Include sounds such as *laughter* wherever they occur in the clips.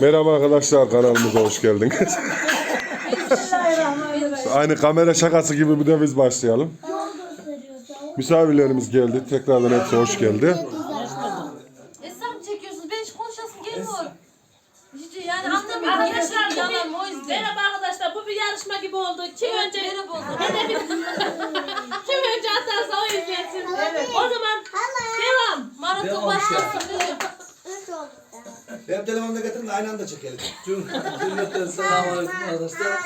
Merhaba arkadaşlar kanalımıza hoş geldiniz. Aynı kamera şakası gibi bir de biz başlayalım. Misafirlerimiz geldi. Tekrardan hepsi hoş geldi. Esra mı çekiyorsunuz? Ben hiç konuşasım gelmiyor. Hiç yani anlamıyorum. Arkadaşlar bu Yalan o bir, yüzden. merhaba arkadaşlar bu bir yarışma gibi oldu. Kim önce Merhaba oldu. Hedefin- *laughs* Kim önce atarsa o izlesin. O zaman devam. Maraton başlasın. Benim telefonumu da getirin de aynı anda çekelim. Cümleten selamünaleyküm arkadaşlar.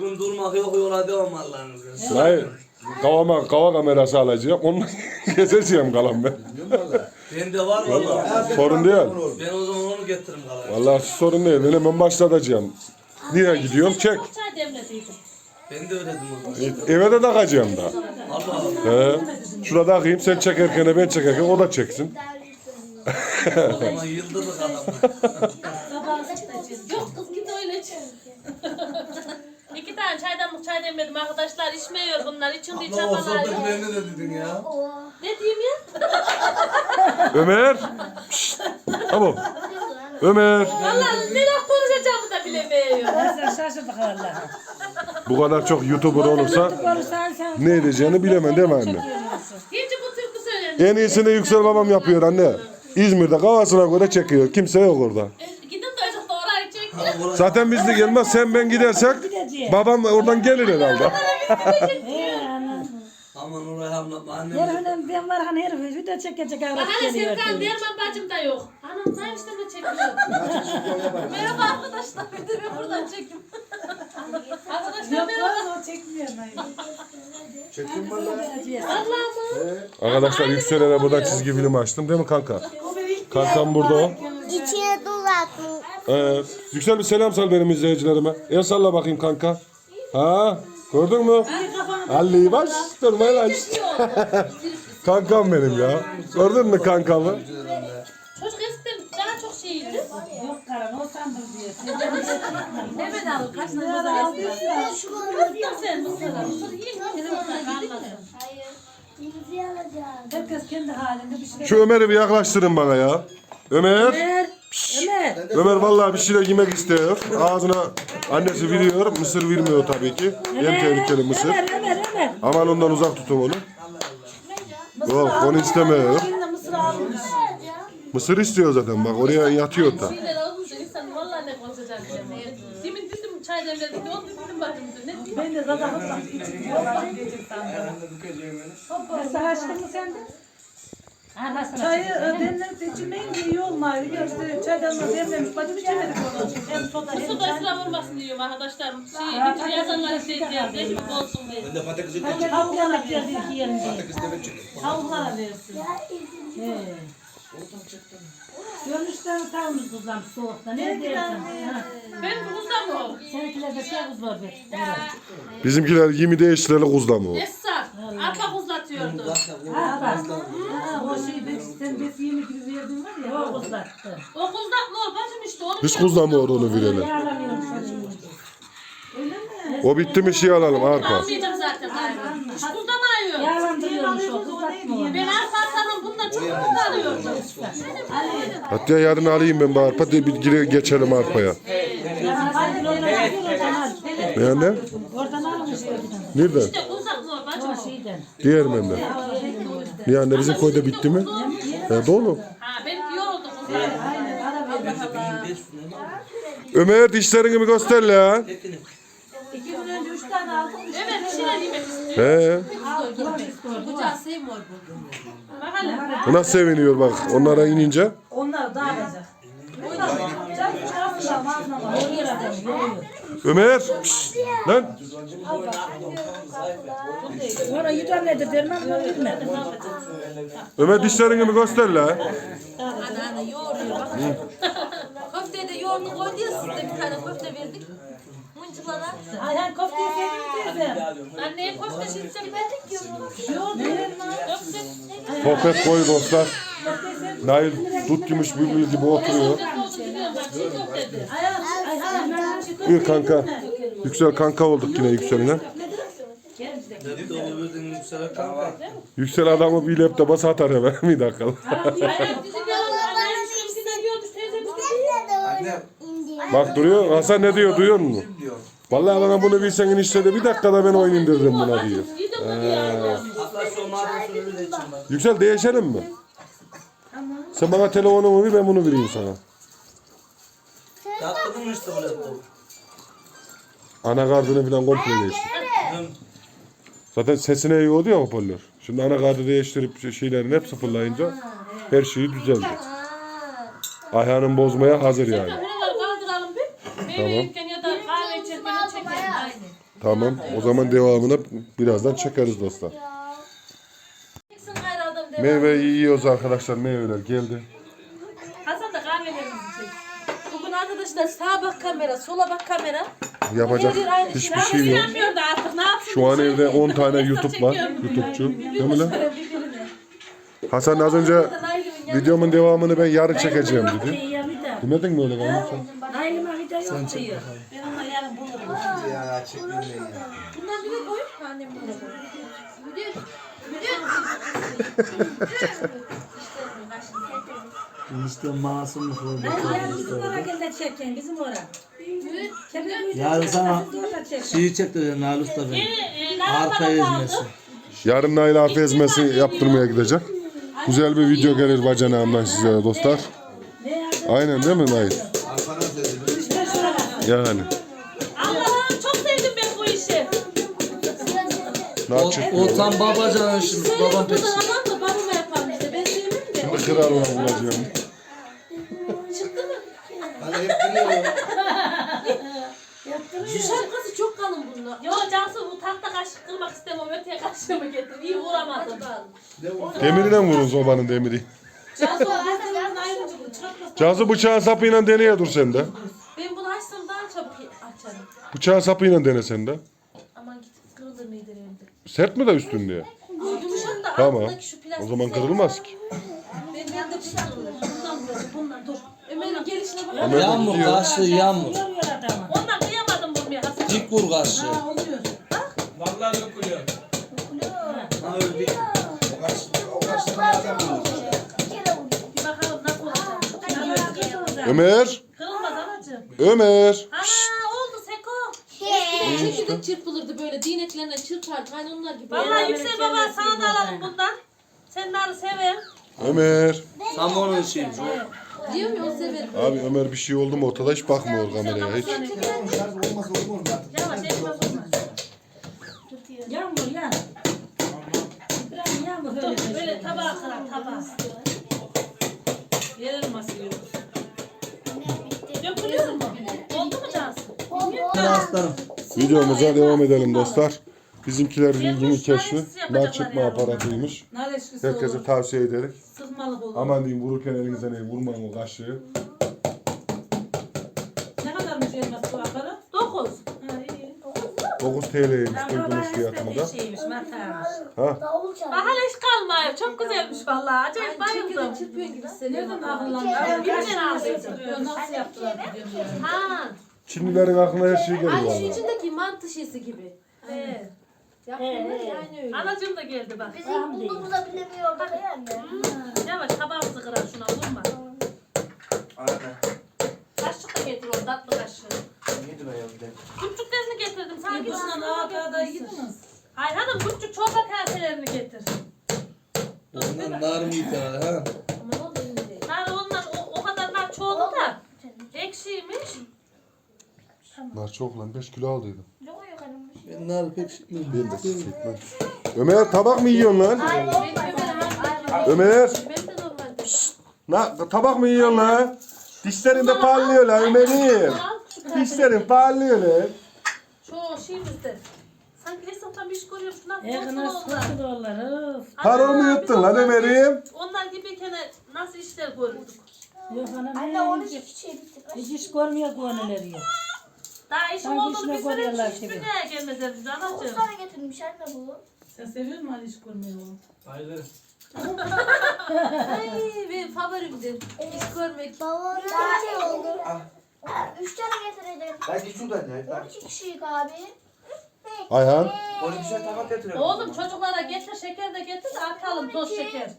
Bugün durmak yok yola devam Allah'ın izniyle. Hayır. Kavama, kava kamerası alacağım. Onunla *laughs* gezeceğim kalan ben. Bende var valla. Sorun değil. Ben o zaman onu getiririm kalan. Vallahi sorun değil. Ben hemen başlatacağım. Niye gidiyorum? Çek. Ben de ödedim o zaman. Eve de takacağım da. Allah Allah. He. Şurada takayım. Sen çekerken ben çekerken o da çeksin. O zaman yıldırdık adamı. Sabah sıkacağız. Yok kız git öyle çay. İki tane çaydanlık çay demledim arkadaşlar. İçmiyor bunlar. İçinde Ne olsa çabalar. da ben de dedin ya. Ne diyeyim ya? Ömer. Şşt. Tamam. Ömer. Vallahi ne laf konuşacağımı da bilemiyorum. Sen şaşırdık vallahi. Bu kadar çok YouTuber olursa Konuşsan sen ne edeceğini bilemem değil mi anne? Şimdi bu türkü. En iyisini Yüksel babam yapıyor anne. İzmir'de kafasına göre çekiyor. Kimse yok orada. Gidin de çocuk da orayı çek. Zaten biz de gelmez. Sen ben gidersek babam oradan gelir herhalde. Aman orayı anlatma annem. Herifin ben var hani herif bir de çekecek avrat Hani geliyor. Serkan Derman bacım da yok. Anam ben işte de çekiyor. *laughs* Merhaba arkadaşlar. Bir de ben buradan çekim. Arkadaşlar merhaba. o çekmiyor. Çekim Arkadaşlar Yüksel'e de buradan çizgi film açtım değil mi kanka? Kankam burada o. İçine dolaplı. Evet. Yüksel bir selam sal benim izleyicilerime. El salla bakayım kanka. Ha? Gördün mü? Ali baş durmayın lan. *laughs* Kankam benim ya. Gördün mü kankamı? Hemen al. Kaç tane pazar Yok sen mısırı. Mısır yiyin. Hayır. Bizi alacağız. Herkes kendi halinde bir şey. Şu Ömer'i bir yaklaştırın bana ya. Ömer. Ömer. Ömer. Ömer vallahi bir şeyler yemek istiyor. Ağzına annesi veriyor. Mısır vermiyor tabii ki. En tehlikeli mısır. Ömer Ömer Ömer. Aman ondan uzak tutun onu. Yok onu istemiyor. Mısır. Mısır istiyor zaten bak oraya yatıyor da. Şeyler olunca insan vallahi ne konuşacak bilemiyor. Demin dedim çay demledim. Ne oldu dedim bacım. Ne diyeyim? Ben de zaten diyecek sandım. Mesela açtın mı sen de? Anasını Çayı e, demlenip de iyi olmuyor. Ya işte çaydan da demlemiş. Bacım içemedik onu. Hem soda hem Su da ıslah vurmasın diyorum arkadaşlar. Şey, bütün yazanlar şey diyor. Recep olsun diye. Ben de patatesi Hem tavuklara bir iki yiyelim diye. Patates de ben çekeyim. Tavuklara versin. He. Görmüşler kalmış kızlar soğukta. Ne? Ha. Ben buzda mı? Seninkiler de şey kızlar be. Bizimkiler 20 değiştireli kuzla mı? Esra. Arpa buzlatıyordu. Ha bak. Ha, o şey be, sen besi yemi gibi verdin var ya o kızlattı. O kuzlat mı o bacım işte onu Hiç kuzla mı onu verelim? O bitti mi şey alalım arpa. almayacağım zaten. Hiç. Yağlandırıyormuş o kızlatma onu. Ben arpa atarım bundan çok kuz alıyordum. Hatta yarın alayım ben bu arpa de bir gire geçelim arpaya. Hadi. Ne anne? Nereden? Diğer benden. Niye anne bizim köyde bitti mi? He dolu. Ömer dişlerini göster la. iki gün önce üç tane aldım. Evet bir şeyler yemek. He. Bıçağı sevmiyor bu. Bak hele. Bu nasıl seviniyor bak onlara inince. Onlar dağılacak. Ömer. şşt, lan. Derman mı. Ömer dişlerini bir göster la. Ana ana yoğuruyor bak. Köfteyi de yoğurdu koydu ya siz de bir tane köfte verdik. Attı. Ayhan köfteyi sevdim teyzem. Anneye şişsem verdik ya. Yok verin lan. Köfte. Sohbet koy dostlar. Nail dut gümüş bülbül gibi oturuyor. Bir kanka. Yüksel kanka olduk yine Yüksel'ine. Yüksel adamı bir *laughs* bir dakika. Yalan annenin şemsinden görmüş teyze bizi. Anne Bak duruyor. Hasan ne diyor duyuyor musun? Vallahi bana bunu bilsen enişte de bir dakikada ben oyun indirdim buna diyor. Maddesini bile için bak. Yüksel değişelim mi? Sen bana telefonumu ver ben bunu vereyim sana. Yaptırdın mı işte bu laptopu? Anakartını falan komple değiştir. Dün Zaten sesine iyi oldu ya hoparlör. Şimdi anakartı değiştirip şey- şeylerini hep sıfırlayınca her şeyi düzeldi. Ayhan'ın bozmaya hazır yani. Buraları kaldıralım bir. Meyve yerken ya da kahve içerken çekelim. Aynı. Tamam o zaman devamını birazdan çekeriz dostlar. Çıksın gayrı adam devam. Meyve yiyoruz arkadaşlar meyveler geldi. Hasan da kahvelerimizi çek. Bugün arkadaşlar sağa bak kamera, sola bak kamera. Yapacak hiçbir şey yok. Yapmıyor da artık ne yapsın? Şu an evde 10 tane YouTube var. YouTube'cu. Değil mi lan? Hasan az önce videomun devamını ben yarın çekeceğim dedi. Demedin mi öyle bana sen? Ya çekmeyin ya. Bundan biri koyup annem bunu koyuyor. Müdür, işte masumluk Bizim oraya gel de çekin bizim oraya. Yarın sana şeyi beni. Ee, Arka Arka ezmesi. Yarın Nail Afi ezmesi yaptırmaya gidecek. Güzel bir video gelir bacanağımdan sizlere dostlar. Aynen değil mi Nail? Yani. O, çıkmıyor. o tam babacanın şimdi. Babam pek adam da babama yapalım işte. Ben sevmem de. Şimdi kırar ona bulacağım. Hani hep duruyor. *laughs* Şu şapkası çok kalın bunun. Yo Cansu bu tahta kaşık kırmak istemem. Öteye kaşığımı getir. İyi vuramadım. Demirden vurun sobanın demiri. Cansu bizden ayrıca bu. Cansu bıçağın sapıyla deneye dur sen de. Ben bunu açsam daha çabuk açarım. Bıçağın sapıyla dene sen de. Aman git kırılır mıydı evde? Sert mi de üstün diye? Yumuşak da Tamam. altındaki şu plastik. O zaman kırılmaz ki. Ben ben de kırılır. Bundan vuracağım. Bundan dur. Ömer'in gelişine bak. Ömer Yağmur gidiyor. yağmur. Adamı. Ondan kıyamadım vurmaya Hasan. Dik vur. Oluyor. Ha öyle dik. O kaç, o kaç tane adam var. Bir bakalım nasıl olacak. Ömer. Kırılmaz anacığım. Ömer. Seko. Çekirdek çırpılırdı böyle dineklerine çırpardı. Aynı onlar gibi. Vallahi Yüksel Baba sana da alalım bundan. Sen narı sever. Ömer. Tam onun şeyi. Diyorum ya o severim. Abi Ömer bir şey oldu mu ortada hiç bakmıyor kameraya hiç. Şarj olmaz olur mu artık? Yavaş ekmez olmaz. Yağmur ya. Biraz yağmur öyle. Dur böyle tabağa kırar tabağa. Yerim masayı. Dökülüyor mu? Oldu mu Cansu? Aslanım. Videomuza devam edelim dostlar. Bizimkiler ilgini keşfi. Nar çıkma aparatıymış. Herkese tavsiye. Sıkmalık olur. Aman diyeyim vururken elinize ne vurmayın o kaşığı. Ne kadarmış elmas bu aparat? Dokuz. Ha iyi. 9 TL'ymiş duydunuz fiyatını da. Şeymiş, mataymış. Ha? Bahane hiç kalmıyor. Çok güzelmiş vallahi. Acayip bayıldım. Çekirdek çırpıyor gibi hissediyorum. Nereden Kaç bilmem? Nasıl yaptılar biliyorum yani. Ha. Çinlilerin aklına her şey geliyor Aynı şu valla. içindeki mantı şişesi gibi. He. Yapıyorlar ya aynı öyle. Anacığım da geldi bak. Bizim bulduğumuza bilemiyorduk yani. Yavaş tabağımızı kırar şuna vurma. Arada. Kaşık da getir o tatlı kaşığı. Yedin ayağı bir de. Küçüklerini getirdim. Bana ağda da yediniz. Ay hanım küçük çorba kaselerini getir. Ondan nar mı yeter ha? Nar çok lan 5 kilo aldıydım. Ben nar pek şıkmıyorum. Ben de sikmem. Ömer tabak mı yiyorsun lan? Ömer'e Ömer. Normalde. Na, tabak mı yiyorsun lan? Dişlerin de parlıyor lan Ömer'im. Dişlerin parlıyor lan. Şu şeyimizde. Sanki esnaftan bir iş görüyorum. Şundan Yakına kurtulun onlar. sıkı dolar. Of. Parol mu yuttun lan Ömer'im? Onlar gibiyken nasıl işler görürdük. Yok anam. Anne onu hiç şey bitti. Hiç iş görmüyor konuları yok. Daha işim Sanki olduğunu işine bilsene koyuyorlar hiç gibi. üstüne gelmezler bize anacığım. Sana getirmiş anne bu. Sen seviyor musun Ali iş görmeyi oğlum? Hayır. Ay benim favorimdir. İş görmek. Babam daha iyi oldu. Üç tane getirdim. Belki şuradan ya. Bak. 12 kişilik abi. Ayhan. Onu güzel tabak getiriyorum. Oğlum çocuklara getir şeker de getir de atalım toz şeker.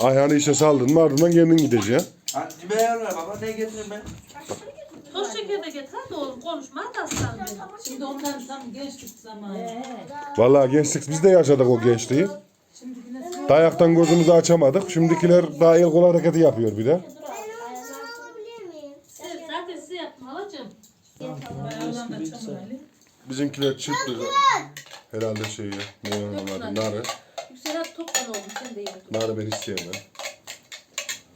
Ayhan'ı işe saldın mı ardından kendin gideceksin. Anneciğim beğenmiyorum baba. Ne getireyim ben? Toz şeker de getir hadi oğlum konuşma hadi aslanım benim. Şimdi ondan tam gençlik zamanı. Vallahi gençlik biz de yaşadık o gençliği. Dayaktan gözümüzü açamadık. Şimdikiler daha el kol hareketi yapıyor bir de. Siz- Zaten size yaptım halacığım. Ayağından da çamur Ali. Bizimkiler çıktı. Herhalde şeyi. Ne anlamadım. Narı. Yüksel abi toptan olmuş sen de yedin. Narı ben isteyemem.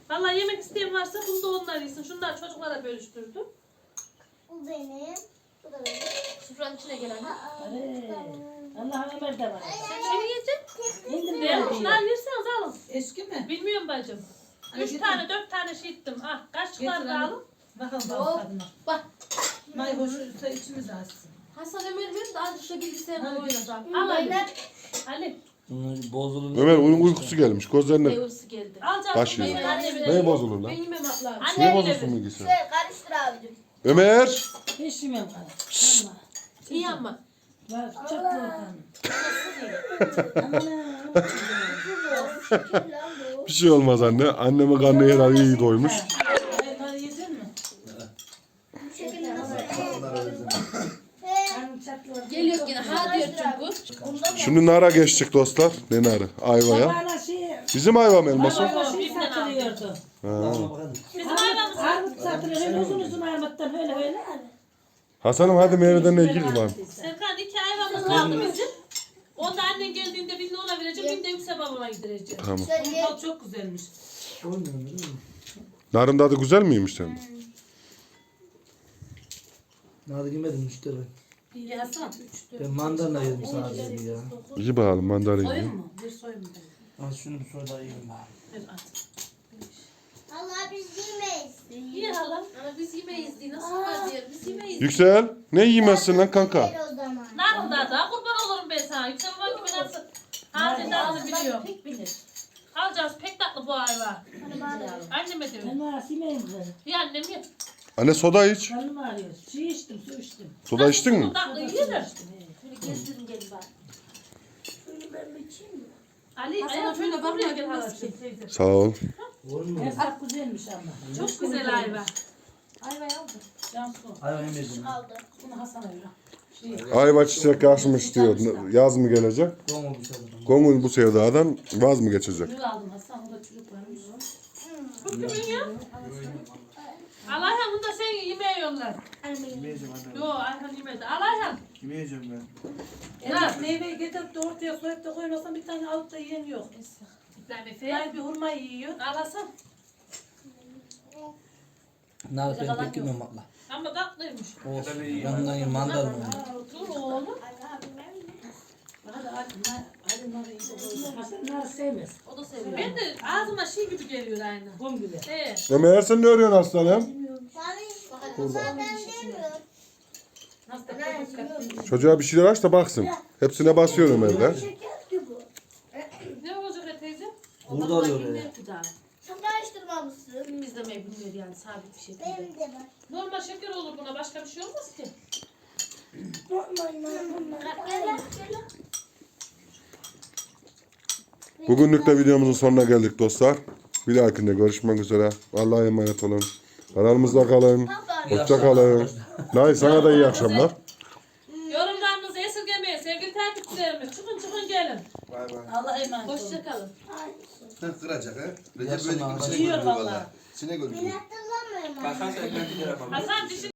Vallahi yemek isteyen varsa bunu da onlar yesin. Şunlar çocuklara bölüştürdüm. Bu benim. Bu da benim. Sufranın içine gelen. Allah Ömer de var. Sen şey yiyeceksin. İndim Diğer ben kuşlar yerseniz alın. Eski mi? Bilmiyorum bacım. Üç tane dört tane şey ettim. Ah kaşıklar Getir da anne. alın. Bakalım bakalım tadına. Bak. May hoşuysa içimiz açsın. Hasan Ömer verin de azıcık da bilgisayarla oynayacağım. Al Ali. Ali. Bozulur. Ömer uyun uykusu gelmiş. Gözlerine Meyvesi geldi. Alacaksın. Taşıyor. meyve anneme. ne bozulur lan? Ben yemem abla. Ne Anne bozulsun bile. bilgisayar? Şöyle karıştır abicim. Ömer! Yemem kadar. İyi ama. Var çok. Bir şey olmaz anne. Anneme karnı herhalde iyi doymuş. Geliyor yine. Ha diyor çünkü. Şimdi nara geçtik dostlar. Ne narı? Ayvaya. Şey, Bizim ayva mı elması? şey satılıyordu. Bizim hayvanımız. Satılıyor. Hem uzun uzun armuttan böyle böyle. Hasan'ım hadi meyveden ne girin lan? Serkan iki hayvanımız kaldı bizim. Onda annen geldiğinde birini ona vereceğim, birini de Yüksel babama yedireceğim. Tamam. Bunun tadı çok güzelmiş. Narın tadı güzel miymiş senin? Nerede yemedim müşteri. İyi Hasan. Ben mandalina yedim sadece ya. İyi bakalım mandalina. Soyun mu? Bir soyun mu? Ha şunu bir soda yiyeyim bari. Bir at. Allah biz yemeyiz. İyi hala. Ama biz yemeyiz diye nasıl var diyor. Biz yemeyiz. Yüksel. Ne yiyemezsin lan kanka? Ver o zaman. Da da kurban olurum ben sana. Yüksel babam gibi nasıl? Hazreti nasıl biliyorum. Pek bilir. Alacağız pek tatlı bu hayvan. Anneme Ben diyorum. nasıl yemeyim kızım. Ya annem ye. Anne soda iç. Karnım ağrıyor. Su içtim, su içtim. Soda içtin mi? Tatlı yiyorlar. Şöyle gezdirin gelin bari. Ali Hasan ayağı şöyle şöyle bakmıyor buraya gelmez gelmez ki. ki. Sağ ol. Hesap güzelmiş ama. Çok güzel hayvan. Ayvayı aldım. Cansu. Hayvan yemedim. Aldı. Bunu Hasan'a ver. Ayva çiçek açmış diyor. Yaz mı gelecek? Şey. Gongul bu sevdadan vaz mı geçecek? Gül aldım Hasan. O da çocuk varmış. Bu kimin ya? Alayhan bunu da sen yemeğe yollar. Yemeyeceğim anne. Yo Ayhan yemedi. Alayhan. Yemeyeceğim ben. Evet, meyveyi getirip de ortaya soyup da koyuyorsan bir tane alıp da yiyen yok. Fe. bir hurma yiyor. Alasın. Nerede ben pek yemem valla. Ama tatlıymış. Olsun. Yanından yiyeyim mandalina. Dur oğlum. Hadi hadi. Hadi nar nar sevmez. O da seviyor. Ben de ağzıma şey gibi geliyor aynı. Kum gibi. He. Ömer sen ne örüyorsun aslanım? Dikkat Çocuğa bir şeyler aç da baksın. Hepsine basıyorum evde. Burada arıyor ya. Bilmiyorum ki daha. Sen karıştırmamışsın. De bilmiyor yani sabit bir şey. Benim de var. Normal şeker olur buna başka bir şey olmaz ki. Gel lan gel lan. Bugünlük de videomuzun sonuna geldik dostlar. Bir dahakinde görüşmek üzere. Allah'a emanet olun. Kanalımızda kalın. Hoşça kalın. Nay sana da iyi akşamlar. Yorumlarınızı esirgemeyin sevgili takipçilerimiz. Çıkın çıkın gelin. Bay bay. Allah'a emanet olun. Hoşçakalın. Kıracak ha. Recep Yaşın böyle ağacı. bir sinek Yiyor öldürüyor vallahi. valla. Sinek öldürüyor. Hatırlamıyorum. Bakarsan ben ama. Hasan dişin